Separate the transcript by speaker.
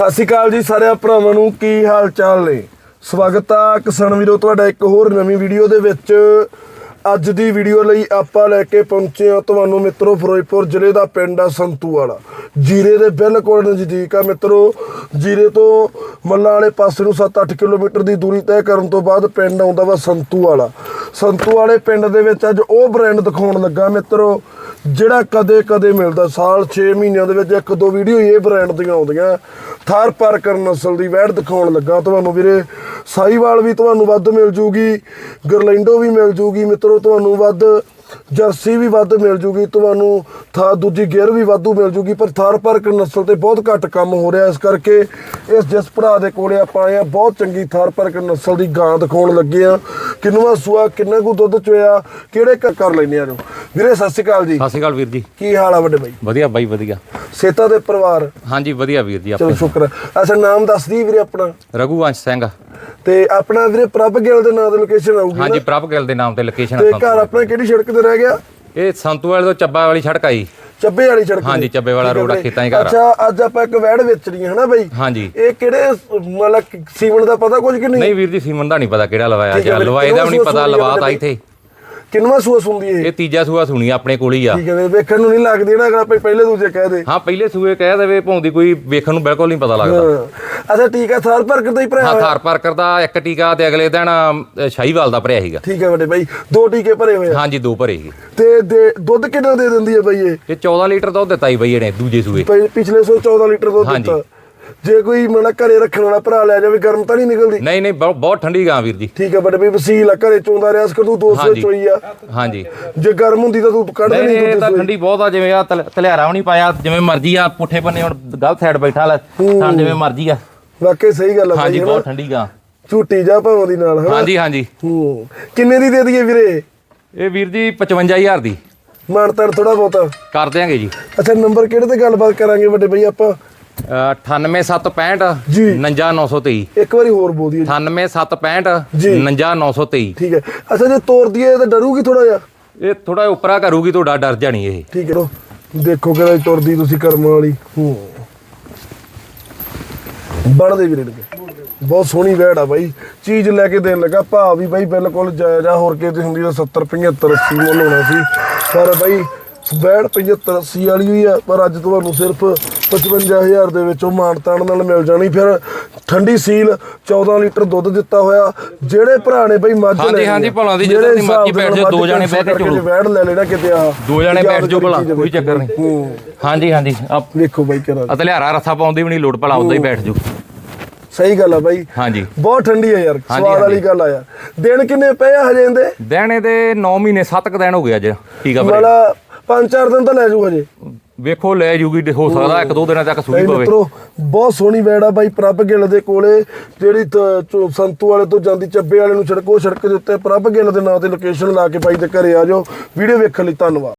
Speaker 1: ਸਤਿ ਸ਼੍ਰੀ ਅਕਾਲ ਜੀ ਸਾਰਿਆਂ ਭਰਾਵਾਂ ਨੂੰ, ਕੀ ਹਾਲ ਚਾਲ ਨੇ? ਸਵਾਗਤ ਆ ਕਿਸਾਨ ਵੀਰੋ, ਤੁਹਾਡਾ ਇੱਕ ਹੋਰ ਨਵੀਂ ਵੀਡੀਓ ਦੇ ਵਿੱਚ। ਅੱਜ ਦੀ ਵੀਡੀਓ ਲਈ ਆਪਾਂ ਲੈ ਕੇ ਪਹੁੰਚੇ ਹਾਂ ਤੁਹਾਨੂੰ ਮਿੱਤਰੋ ਫਿਰੋਜ਼ਪੁਰ ਜ਼ਿਲ੍ਹੇ ਦਾ ਪਿੰਡ ਆ ਸੰਤੂ ਵਾਲਾ। ਜੀਰੇ ਦੇ ਬਿਲਕੁਲ ਨਜ਼ਦੀਕ ਆ ਮਿੱਤਰੋ। ਜੀਰੇ ਤੋਂ ਮੱਲਾਂ ਵਾਲੇ ਪਾਸੇ ਨੂੰ 7-8 ਕਿਲੋਮੀਟਰ ਦੀ ਦੂਰੀ ਤੈਅ ਕਰਨ ਤੋਂ ਬਾਅਦ ਪਿੰਡ ਆਉਂਦਾ ਵਾ ਸੰਤੂ ਵਾਲਾ। ਸੰਤੂ ਵਾਲੇ ਪਿੰਡ ਦੇ ਵਿੱਚ ਅੱਜ ਉਹ ਬ੍ਰਾਂਡ ਦਿਖਾਉਣ ਲੱਗਾ ਮਿੱਤਰੋ, ਜਿਹੜਾ ਕਦੇ ਕਦੇ ਮਿਲਦਾ, ਸਾਲ 6 ਮਹੀਨਿਆਂ ਦੇ ਵਿੱਚ ਇੱਕ ਦੋ ਵੀਡੀਓ ਹੀ ਇਹ ਬ੍ਰਾਂਡ ਦੀਆਂ ਆਉਂਦੀਆਂ। ਥਾਰ ਪਾਰਕਰ ਨਸਲ ਦੀ ਵੈੜ ਦਿਖਾਉਣ ਲੱਗਾ ਤੁਹਾਨੂੰ ਵੀਰੇ। ਸਾਈਵਾਲ ਵੀ ਤੁਹਾਨੂੰ ਵੱਧ ਮਿਲ ਜੂਗੀ, ਗਰਲੈਂਡੋ ਵੀ ਮਿਲ ਜੂਗੀ ਮਿੱਤਰੋ, ਤੁਹਾਨੂੰ ਵੱਧ ਜਰਸੀ ਵੀ ਵੱਧ ਮਿਲ ਜੂਗੀ ਤੁਹਾਨੂੰ ਥਾ ਦੂਜੀ ਗੇਅਰ ਵੀ ਵਾਧੂ ਮਿਲ ਜੂਗੀ ਪਰ ਥਾਰ ਪਾਰਕਰ ਨਸਲ ਤੇ ਬਹੁਤ ਘੱਟ ਕੰਮ ਹੋ ਰਿਹਾ ਇਸ ਕਰਕੇ ਇਸ ਜਿਸ ਭਰਾ ਦੇ ਕੋਲੇ ਆਪਾਂ ਆਏ ਆ ਬਹੁਤ ਚੰਗੀ ਥਾਰ ਪਾਰਕਰ ਨਸਲ ਦੀ ਗਾਂ ਦਿਖਾਉਣ ਲੱਗੇ ਆ ਕਿੰਨਵਾ ਸੂਆ ਕਿੰਨਾ ਕੁ ਦੁੱਧ ਚੋਇਆ ਕਿਹੜੇ ਕ- ਕਰ ਲੈਨੇ ਆ ਜੋ ਵੀਰੇ ਸਤਿ ਸ਼੍ਰੀ ਅਕਾਲ ਜੀ।
Speaker 2: ਸਤਿ ਸ਼੍ਰੀ ਅਕਾਲ ਵੀਰ ਜੀ।
Speaker 1: ਕੀ ਹਾਲ ਆ ਵੱਡੇ ਬਾਈ?
Speaker 2: ਵਧੀਆ ਬਾਈ ਵਧੀਆ।
Speaker 1: ਸੇਤਾ ਦੇ ਪਰਿਵਾਰ?
Speaker 2: ਹਾਂਜੀ ਵਧੀਆ ਵੀਰ ਜੀ
Speaker 1: ਚਲੋ ਸ਼ੁਕਰ। ਅੱਛਾ ਨਾਮ ਦੱਸ ਦੀ ਵੀਰੇ ਆਪਣਾ।
Speaker 2: ਰਘੂਵੰਸ਼ ਸਿੰਘ।
Speaker 1: ਤੇ ਆਪਣਾ ਵੀਰੇ ਪ੍ਰਭ ਗਿੱਲ ਦੇ ਨਾਂ ਤੇ ਲੋਕੇਸ਼ਨ ਆਊਗੀ
Speaker 2: ਹਾਂਜੀ
Speaker 1: ਨਾ?
Speaker 2: ਪ੍ਰਭ ਗਿੱਲ ਦੇ ਨਾਮ ਤੇ ਲੋਕੇਸ਼ਨ
Speaker 1: ਤੇ ਘਰ ਆਪਣਾ ਕਿਹੜੀ ਸੜਕ ਤੇ ਰਹਿ ਗਿਆ
Speaker 2: ਇਹ ਸੰਤੂ ਵਾਲੇ ਤੋਂ ਚੱਬਾ ਵਾਲੀ ਸੜਕ ਆਈ
Speaker 1: ਚੱਬੇ ਵਾਲੀ ਸੜਕ
Speaker 2: ਹਾਂਜੀ। ਚੱਬੇ ਵਾਲਾ
Speaker 1: ਠੀਕ ਹੈ
Speaker 2: ਰੋਡ ਆ,
Speaker 1: ਵੀਰੇ।
Speaker 2: ਖੇਤਾਂ 'ਚ ਘਰ ਆ।
Speaker 1: ਅੱਛਾ ਅੱਜ ਆਪਾਂ ਇੱਕ ਵੈੜ ਵੇਚਣੀ ਹੈ ਨਾ ਬਾਈ
Speaker 2: ਹਾਂਜੀ
Speaker 1: ਇਹ ਕਿਹੜੇ ਮਤਲਬ ਸੀਮਨ ਦਾ ਪਤਾ ਕੁਝ ਕਿ ਨਹੀਂ
Speaker 2: ਨਹੀਂ ਵੀਰ ਜੀ ਸੀਮਨ ਦਾ ਨਹੀਂ ਪਤਾ ਕਿਹੜਾ ਲਵਾਇਆ
Speaker 1: ਠੀਕ ਹੈ
Speaker 2: ਜਾਂ
Speaker 1: ਵੀਰੇ,
Speaker 2: ਲਵਾਏ ਦਾ ਵੀ ਨਹੀਂ ਪਤਾ
Speaker 1: ਸੂਆ
Speaker 2: ਲਵਾਤ ਆਈ
Speaker 1: ਸੂਆ
Speaker 2: ਥੇ
Speaker 1: ਕਿੰਨਵਾ ਸੂਆ ਸੁਣਦੀ ਇਹ?
Speaker 2: ਇਹ ਤੀਜਾ ਸੂਆ ਸੁਣੀ ਆਪਣੇ ਕੋਲ ਹੀ ਆ।
Speaker 1: ਠੀਕ ਹੈ ਵੇਖਣ ਨੂੰ ਨਹੀਂ ਲੱਗਦੀ ਨਾ ਆਪਾਂ ਪਹਿਲੇ ਦੂਜੇ ਕਹਿ ਦੇ।
Speaker 2: ਹਾਂ ਪਹਿਲੇ ਸੂਏ ਕਹਿ ਦੇਵੇ ਭੌਂਦੀ ਕੋਈ ਵੇਖਣ ਨੂੰ ਬਿਲਕੁਲ ਨਹੀਂ ਪਤਾ ਲੱਗਦਾ।
Speaker 1: ਹਾਂ। ਅੱਛਾ ਠੀਕ ਹੈ ਥਾਰ ਪਰ ਕਿਤੇ ਹੀ ਭਰਿਆ
Speaker 2: ਹਾਂ ਥਾਰ ਪਾਰਕਰ ਦਾ ਇੱਕ ਟੀਕਾ ਤੇ ਅਗਲੇ ਦਿਨ ਸ਼ਾਹੀਵਾਲ ਦਾ ਭਰਿਆ ਸੀਗਾ।
Speaker 1: ਠੀਕ ਹੈ ਵੱਡੇ ਬਾਈ ਦੋ ਟੀਕੇ ਭਰੇ ਹੋਏ ਆ।
Speaker 2: ਹਾਂਜੀ ਦੋ ਭਰੇ ਸੀਗੇ
Speaker 1: ਤੇ ਦੇ- ਦੁੱਧ ਕਿੰਨਾ ਦੇ ਦਿੰਦੀ ਹੈ ਬਾਈ ਇਹ?
Speaker 2: ਇਹ 14 ਲੀਟਰ ਦੁੱਧ ਦਿੱਤਾ ਸੀ ਬਈ ਇਹਨੇ ਦੂਜੇ ਸੂਏ।
Speaker 1: ਪਿਛਲੇ ਸੌ 14 ਲੀਟਰ ਦੁੱਧ
Speaker 2: ਹਾਂਜੀ।
Speaker 1: ਦਿੱਤਾ। ਜੇ ਕੋਈ ਮਤਲਬ ਘਰੇ ਰੱਖਣ ਵਾਲਾ ਭਰਾ ਲੈ ਜਾਵੇ ਗਰਮ ਤਾਂ ਨਹੀਂ ਨਿਕਲਦੀ?
Speaker 2: ਨਹੀਂ ਨਹੀਂ ਬਹੁਤ ਬਹੁਤ ਠੰਡੀ ਗਾਂ ਵੀਰ ਜੀ।
Speaker 1: ਠੀਕ ਹੈ ਬੜੇ ਵੀ ਵਸੀਲ ਆ ਘਰੇ ਚੋਂਦਾ ਰਿਆ ਕਰ ਤੂੰ 200
Speaker 2: ਹਾਂਜੀ।
Speaker 1: ਚੋਈ ਆ।
Speaker 2: ਹਾਂਜੀ।
Speaker 1: ਜੇ ਗਰਮ ਹੁੰਦੀ ਤਾਂ ਤੂੰ ਕੱਢ
Speaker 2: ਨਹੀਂ
Speaker 1: ਦੇਣੀ
Speaker 2: ਨਹੀਂ ਇਹ
Speaker 1: ਦੁੱਧ
Speaker 2: ਤਾਂ ਠੰਡੀ ਬਹੁਤ ਆ ਜਿਵੇਂ ਆ ਤਲਿਆਰਾ ਵੀ ਨਹੀਂ ਪਾਇਆ ਜਿਵੇਂ ਮਰਜ਼ੀ ਆ ਪੁੱਠੇ ਬੰਨੇ ਹੁਣ ਗਲਤ ਸਾਈਡ ਬੈਠਾ ਲੈ ਤਾਂ ਜਿਵੇਂ ਮਰਜ਼ੀ ਆ।
Speaker 1: ਵਾਕਈ ਸਹੀ ਗੱਲ ਆ
Speaker 2: ਹਾਂਜੀ ਬਹੁਤ ਠੰਡੀ ਗਾ।
Speaker 1: ਝੂਟੀ ਜਾ ਭਾਵਾਂ ਦੀ ਨਾਲ ਹਨਾ
Speaker 2: ਹਾਂਜੀ ਹਾਂਜੀ।
Speaker 1: ਹੂੰ। ਕਿੰਨੇ ਦੀ ਦੇ ਦਈਏ ਵੀਰੇ?
Speaker 2: ਇਹ ਵੀਰ ਜੀ 55000 ਦੀ।
Speaker 1: ਮਾਨਤਾਰ ਥੋੜਾ ਬਹੁਤਾ।
Speaker 2: ਕਰ ਦਿਆਂਗੇ ਜੀ।
Speaker 1: ਅੱਛਾ ਨੰਬਰ ਕਿਹੜੇ ਤੇ ਗੱਲਬਾਤ ਕਰਾਂਗੇ ਵੱਡੇ ਬਈ ਆਪਾਂ?
Speaker 2: 98765
Speaker 1: ਜੀ।
Speaker 2: 59923
Speaker 1: ਇੱਕ ਵਾਰੀ ਹੋਰ ਬੋਲ ਦਈਏ
Speaker 2: 98765
Speaker 1: ਜੀ।
Speaker 2: 59923
Speaker 1: ਠੀਕ ਹੈ। ਅੱਛਾ ਜੇ ਤੋਰ ਦਈਏ ਤਾਂ ਡਰੂਗੀ ਥੋੜਾ ਜਿਹਾ?
Speaker 2: ਇਹ ਥੋੜਾ ਉਪਰਾ ਕਰੂਗੀ ਤੁਹਾਡਾ ਡਰ ਜਾਣੀ ਇਹ।
Speaker 1: ਠੀਕ ਹੈ ਲੋ ਦੇਖੋ ਕਿਹੜਾ ਤੁਰਦੀ ਤੁਸੀਂ ਕਰਮ ਵਾਲੀ। ਹੂੰ। ਬਣਦੇ ਵੀਰੇ ਲੱਗੇ। ਬਹੁਤ ਸੋਹਣੀ ਵੈੜ ਆ ਬਾਈ। ਚੀਜ਼ ਲੈ ਕੇ ਦੇਣ ਲੱਗਾ ਭਾਅ ਵੀ ਬਾਈ ਬਿਲਕੁਲ ਜਾਇਜ਼ ਆ ਹੋਰ ਕਿਤੇ ਹੁੰਦੀ ਤਾਂ 70 75 80 ਮੁੱਲ ਹੋਣਾ ਸੀ। ਪਰ ਬਾਈ ਵੈੜ 75 80 ਵਾਲੀ ਹੋਈ ਆ ਪਰ ਅੱਜ ਤੁਹਾਨੂੰ ਸਿਰਫ 55000 ਦੇ ਵਿੱਚ ਉਹ ਮਾਨਤਾਨ ਨਾਲ ਮਿਲ ਜਾਣੀ। ਫਿਰ ਠੰਡੀ ਸੀਲ 14 ਲੀਟਰ ਦੁੱਧ ਦਿੱਤਾ ਹੋਇਆ ਜਿਹੜੇ ਭਰਾ ਨੇ ਬਾਈ ਮੱਝ
Speaker 2: ਹਾਂਜੀ, ਹਾਂਜੀ, ਭਲਾ ਦੀ
Speaker 1: ਜਿਹੜੇ
Speaker 2: ਜਿੱਦਾਂ ਦੀ ਮਰਜ਼ੀ ਬੈਠ ਜਾਓ, ਦੋ ਜਾਣੇ ਬਹਿ ਕੇ ਚਲੋ।
Speaker 1: ਵੈੜ ਲੈ ਲੈਣਾ ਕਿਤੇ ਆ
Speaker 2: ਦੋ ਜਣੇ ਬੈਠ ਜਾਓ ਭਲਾ ਕੋਈ ਚੱਕਰ ਨਹੀਂ। ਹਾਂਜੀ ਹਾਂਜੀ ਆ
Speaker 1: ਵੇਖੋ ਬਾਈ ਕਿਹੜਾ
Speaker 2: ਤਲਿਆਰਾ ਰੱਥਾ ਪਾਉਂਦੀ ਵੀ ਨਹੀਂ ਲੋੜ ਭਲਾ ਉਦਾਂ ਹੀ ਬੈਠ ਜਾਓ
Speaker 1: ਸਹੀ ਗੱਲ ਆ ਬਾਈ।
Speaker 2: ਹਾਂਜੀ।
Speaker 1: ਬਹੁਤ ਠੰਡੀ ਆ ਯਾਰ ਸਵਾਦ ਵਾਲੀ। ਗੱਲ ਆ ਯਾਰ। ਦਿਨ ਕਿੰਨੇ ਪਏ ਆ ਹਜੇ ਇਹਦੇ?
Speaker 2: ਦਿਨੇ ਦੇ 9 ਮਹੀਨੇ 7 ਦਿਨ ਹੋ ਗਏ ਅੱਜ ਠੀਕ ਆ ਵੀਰੇ
Speaker 1: ਪੰਜ ਚਾਰ ਦਿਨ ਤਾਂ ਲੈ ਜੂ। ਹਜੇ
Speaker 2: ਵੇਖੋ ਲੈ ਜੂਗੀ ਹੋ ਸਕਦਾ ਇੱਕ ਦੋ ਦਿਨਾਂ ਤੱਕ ਸੂਈ ਪਵੇ।
Speaker 1: ਮਿੱਤਰੋ ਬਹੁਤ ਸੋਹਣੀ ਵੈੜ ਆ ਬਾਈ ਪ੍ਰਭ ਗਿੱਲ ਦੇ ਕੋਲੇ ਜਿਹੜੀ ਸੰਤੂ ਵਾਲੇ ਤੋਂ ਜਾਂਦੀ ਚੱਬੇ ਵਾਲੇ ਨੂੰ ਉਹ ਸੜਕ ਦੇ ਉੱਤੇ ਪ੍ਰਭ ਗਿੱਲ ਦੇ ਨਾਂ ਤੇ ਲੋਕੇਸ਼ਨ ਲਾ ਕੇ ਬਾਈ ਦੇ ਘਰੇ ਆ ਜਾਓ। ਵੀਡੀਓ ਵੇਖਣ ਲਈ ਧੰਨਵਾਦ।